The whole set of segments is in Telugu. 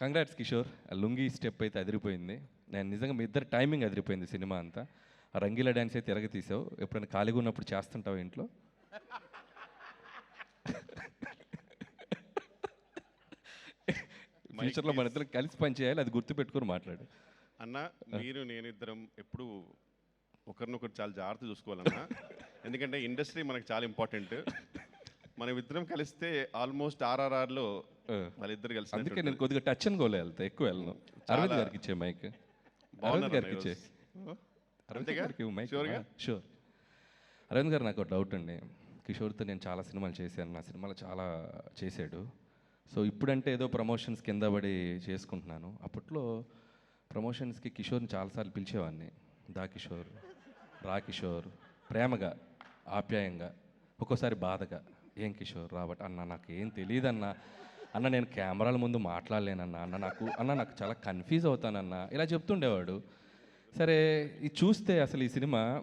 కంగ్రాట్స్ కిషోర్ ఆ లుంగి స్టెప్ అయితే అదిరిపోయింది. నేను నిజంగా మీ ఇద్దరు టైమింగ్ అదిరిపోయింది సినిమా అంతా. ఆ రంగీలా డ్యాన్స్ అయితే తిరగ తీసావు. ఎప్పుడైనా ఖాళీగా ఉన్నప్పుడు చేస్తుంటావు ఇంట్లో? ఫ్యూచర్లో మన ఇద్దరు కలిసి పని చేయాలి అది గుర్తు పెట్టుకొని మాట్లాడు. అన్న మీరు నేను ఇద్దరం ఎప్పుడు ఒకరినొకరు చాలా జాగ్రత్త చూసుకోవాలన్నా. ఎందుకంటే ఇండస్ట్రీ మనకు చాలా ఇంపార్టెంట్ మనం ఇద్దరం కలిస్తే ఆల్మోస్ట్ ఆర్ఆర్ఆర్లో. వాళ్ళిద్దరు కలిసి అందుకే నేను కొద్దిగా టచ్ అండ్ గోలే వెళ్తా ఎక్కువ వెళ్ళను. అరవింద్ గారికి ఇచ్చే మైక్. అరవింద్ గారికి ఇచ్చే. అరవింద్? గారికి మైక్? షూర్. అరవింద్ గారు నాకు డౌట్ అండి. కిషోర్తో నేను చాలా సినిమాలు చేశాను. నా సినిమాలు చాలా చేశాడు. సో ఇప్పుడంటే ఏదో ప్రమోషన్స్ కింద పడి చేసుకుంటున్నాను. అప్పట్లో ప్రమోషన్స్కి కిషోర్ని చాలాసార్లు పిలిచేవాడిని. దా కిషోర్ రా కిషోర్ ప్రేమగా ఆప్యాయంగా ఒక్కోసారి బాధగా. ఏం కిషోర్ రాబట్ అన్న నాకు ఏం తెలియదన్న అన్న నేను కెమెరాల ముందు మాట్లాడలేనన్న. అన్న నాకు అన్న నాకు చాలా కన్ఫ్యూజ్ అవుతానన్న. ఇలా చెప్తుండేవాడు. సరే ఇది చూస్తే అసలు ఈ సినిమా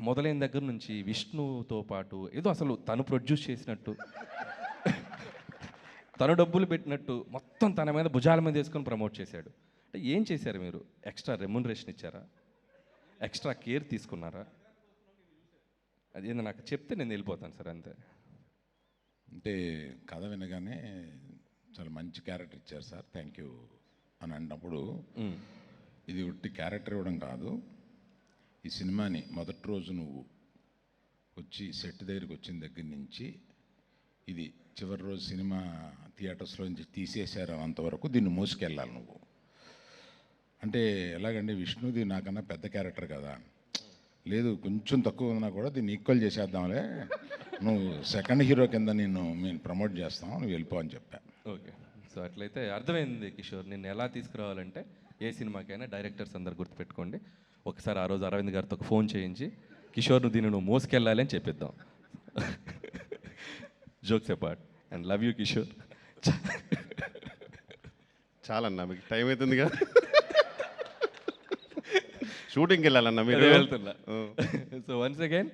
మొదలైన దగ్గర నుంచి విష్ణుతో పాటు ఏదో అసలు తను ప్రొడ్యూస్ చేసినట్టు. తను డబ్బులు పెట్టినట్టు మొత్తం తన మీద భుజాల మీద వేసుకొని ప్రమోట్ చేశాడు. అంటే ఏం చేశారు మీరు? ఎక్స్ట్రా రెమ్యునరేషన్ ఇచ్చారా? ఎక్స్ట్రా కేర్ తీసుకున్నారా? అదేందో నాకు చెప్తే నేను వెళ్ళిపోతాను సార్ అంతే. అంటే కథ వినగానే చాలా మంచి క్యారెక్టర్ ఇచ్చారు సార్. థ్యాంక్ యూ అని అన్నప్పుడు. ఇది ఉట్టి క్యారెక్టర్ ఇవ్వడం కాదు. ఈ సినిమాని మొదటి రోజు నువ్వు వచ్చి సెట్ దగ్గరికి వచ్చిన దగ్గర నుంచి ఇది చివరి రోజు సినిమా థియేటర్స్లో నుంచి తీసేశారు అంతవరకు దీన్ని మోసుకెళ్ళాలి నువ్వు. అంటే ఎలాగండి విష్ణుది నాకన్నా పెద్ద క్యారెక్టర్ కదా. లేదు కొంచెం తక్కువ ఉన్నా కూడా దీన్ని ఈక్వల్ చేసేద్దాంలే. నువ్వు సెకండ్ హీరో కింద నేను మేము ప్రమోట్ చేస్తాం నువ్వు వెళ్ళిపో అని చెప్పా. ఓకే. సో అట్లయితే అర్థమైంది కిషోర్ నిన్ను ఎలా తీసుకురావాలంటే ఏ సినిమాకైనా డైరెక్టర్స్ అందరు గుర్తుపెట్టుకోండి. ఒకసారి ఆ రోజు అరవింద్ గారితో ఒక ఫోన్ చేయించి కిషోర్ నువ్వు దీన్ని నువ్వు మోసుకెళ్ళాలి అని చెప్పిద్దాం. Jokes apart. And love you Kishore. చాలన్నా మీకు టైం అవుతుందిగా. ಶೂಟಿಂಗ್ ಇಲ್ಲಲ್ಲ ನಮಗೆ ಹೇಳ್ತಿಲ್ಲ. So once again